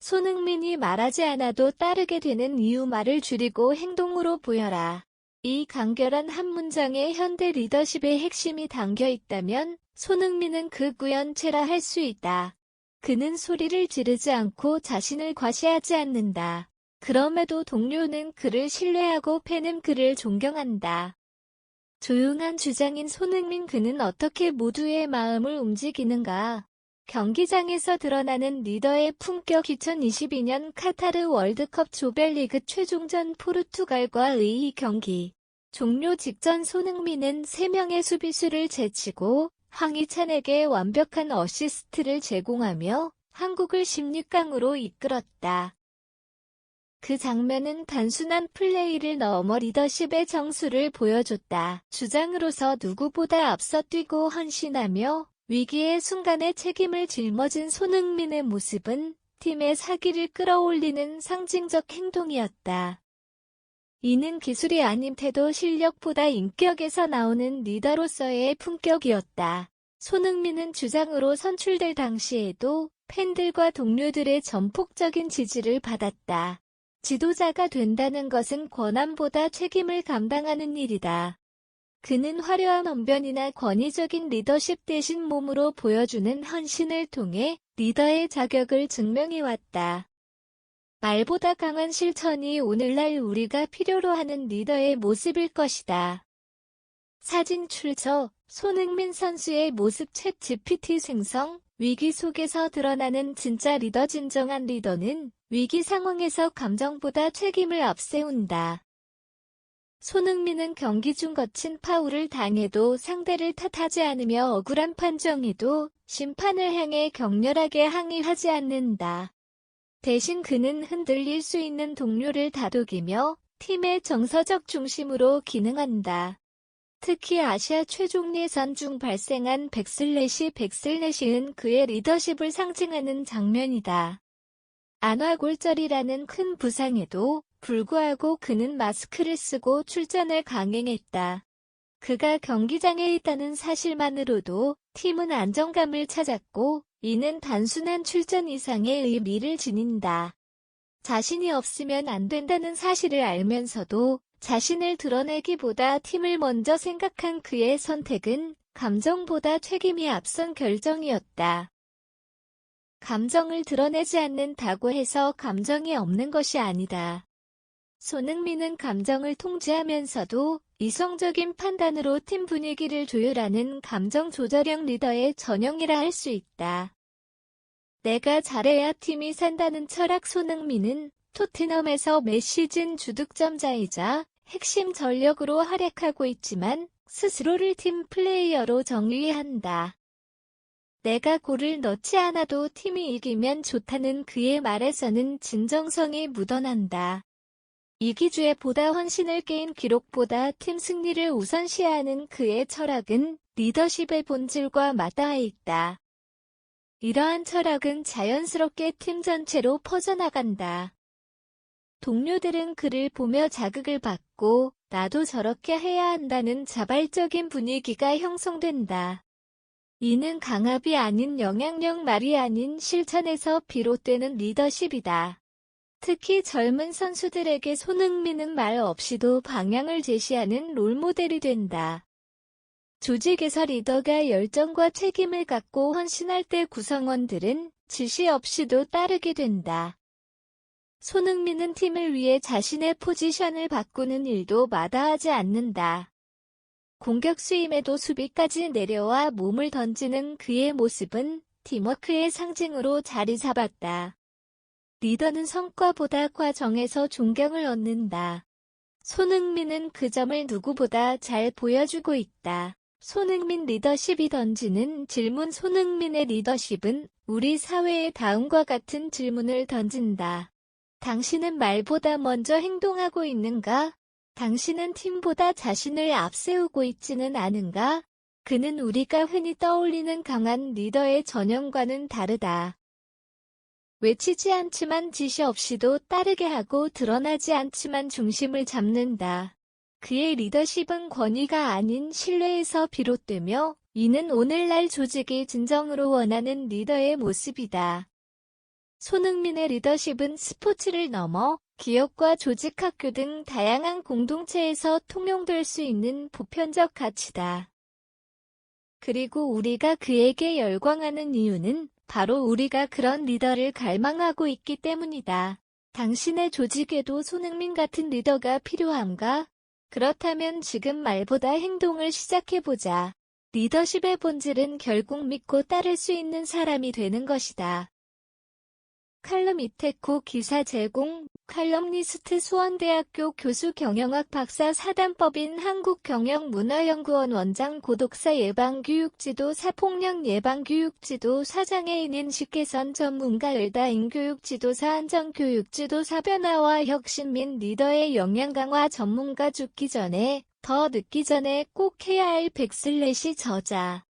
손흥민이 말하지 않아도 따르게 되는 이유 말을 줄이고 행동으로 보여라. 이 간결한 한 문장에 현대 리더십의 핵심이 담겨 있다면 손흥민은 그 구현체라 할 수 있다. 그는 소리를 지르지 않고 자신을 과시하지 않는다. 그럼에도 동료는 그를 신뢰하고 팬은 그를 존경한다. 조용한 주장인 손흥민 그는 어떻게 모두의 마음을 움직이는가? 경기장에서 드러나는 리더의 품격 2022년 카타르 월드컵 조별리그 최종전 포르투갈과의 경기. 종료 직전 손흥민은 3명의 수비수를 제치고 황희찬에게 완벽한 어시스트를 제공하며 한국을 16강으로 이끌었다. 그 장면은 단순한 플레이를 넘어 리더십의 정수를 보여줬다. 주장으로서 누구보다 앞서 뛰고 헌신하며 위기의 순간에 책임을 짊어진 손흥민의 모습은 팀의 사기를 끌어올리는 상징적 행동이었다. 이는 기술이 아닌 태도 실력보다 인격에서 나오는 리더로서의 품격이었다. 손흥민은 주장으로 선출될 당시에도 팬들과 동료들의 전폭적인 지지를 받았다. 지도자가 된다는 것은 권한보다 책임을 감당하는 일이다. 그는 화려한 언변이나 권위적인 리더십 대신 몸으로 보여주는 헌신을 통해 리더의 자격을 증명해왔다. 말보다 강한 실천이 오늘날 우리가 필요로 하는 리더의 모습일 것이다. 사진 출처 손흥민 선수의 모습 챗 GPT 생성 위기 속에서 드러나는 진짜 리더 진정한 리더는 위기 상황에서 감정보다 책임을 앞세운다. 손흥민은 경기 중 거친 파울을 당해도 상대를 탓하지 않으며 억울한 판정에도 심판을 향해 격렬하게 항의하지 않는다. 대신 그는 흔들릴 수 있는 동료를 다독이며 팀의 정서적 중심으로 기능한다. 특히 아시아 최종 예선 중 발생한 백슬래시 백슬래시는 그의 리더십을 상징하는 장면이다. 안화골절이라는 큰 부상에도 불구하고 그는 마스크를 쓰고 출전을 강행했다. 그가 경기장에 있다는 사실만으로도 팀은 안정감을 찾았고 이는 단순한 출전 이상의 의미를 지닌다. 자신이 없으면 안 된다는 사실을 알면서도 자신을 드러내기보다 팀을 먼저 생각한 그의 선택은 감정보다 책임이 앞선 결정이었다. 감정을 드러내지 않는다고 해서 감정이 없는 것이 아니다. 손흥민은 감정을 통제하면서도 이성적인 판단으로 팀 분위기를 조율하는 감정 조절형 리더의 전형이라 할 수 있다. 내가 잘해야 팀이 산다는 철학 손흥민은 토트넘에서 매 시즌 주득점자이자 핵심 전력으로 활약하고 있지만 스스로를 팀 플레이어로 정의한다. 내가 골을 넣지 않아도 팀이 이기면 좋다는 그의 말에서는 진정성이 묻어난다. 이기주에 보다 헌신을 깨인 기록보다 팀 승리를 우선시하는 그의 철학은 리더십의 본질과 맞닿아 있다. 이러한 철학은 자연스럽게 팀 전체로 퍼져나간다. 동료들은 그를 보며 자극을 받고 나도 저렇게 해야 한다는 자발적인 분위기가 형성된다. 이는 강압이 아닌 영향력 말이 아닌 실천에서 비롯되는 리더십이다. 특히 젊은 선수들에게 손흥민은 말 없이도 방향을 제시하는 롤모델이 된다. 조직에서 리더가 열정과 책임을 갖고 헌신할 때 구성원들은 지시 없이도 따르게 된다. 손흥민은 팀을 위해 자신의 포지션을 바꾸는 일도 마다하지 않는다. 공격 수임에도 수비까지 내려와 몸을 던지는 그의 모습은 팀워크의 상징으로 자리 잡았다. 리더는 성과보다 과정에서 존경을 얻는다. 손흥민은 그 점을 누구보다 잘 보여주고 있다. 손흥민 리더십이 던지는 질문 손흥민의 리더십은 우리 사회에 다음과 같은 질문을 던진다. 당신은 말보다 먼저 행동하고 있는가? 당신은 팀보다 자신을 앞세우고 있지는 않은가? 그는 우리가 흔히 떠올리는 강한 리더의 전형과는 다르다. 외치지 않지만 지시 없이도 따르게 하고 드러나지 않지만 중심을 잡는다. 그의 리더십은 권위가 아닌 신뢰에서 비롯되며 이는 오늘날 조직이 진정으로 원하는 리더의 모습이다. 손흥민의 리더십은 스포츠를 넘어 기업과 조직, 학교 등 다양한 공동체에서 통용될 수 있는 보편적 가치다. 그리고 우리가 그에게 열광하는 이유는 바로 우리가 그런 리더를 갈망하고 있기 때문이다. 당신의 조직에도 손흥민 같은 리더가 필요한가? 그렇다면 지금 말보다 행동을 시작해보자. 리더십의 본질은 결국 믿고 따를 수 있는 사람이 되는 것이다. 칼럼 이테코 기사 제공, 칼럼니스트 수원대학교 교수 경영학 박사 사단법인 한국경영문화연구원 원장 고독사 예방교육지도 사 폭력 예방교육지도 사장의 인인 식 개선 전문가 을다 인 교육지도사 안전교육지도 사 변화와 혁신 및 리더의 역량 강화 전문가 죽기 전에 더 늦기 전에 꼭 해야 할 백슬래시 저자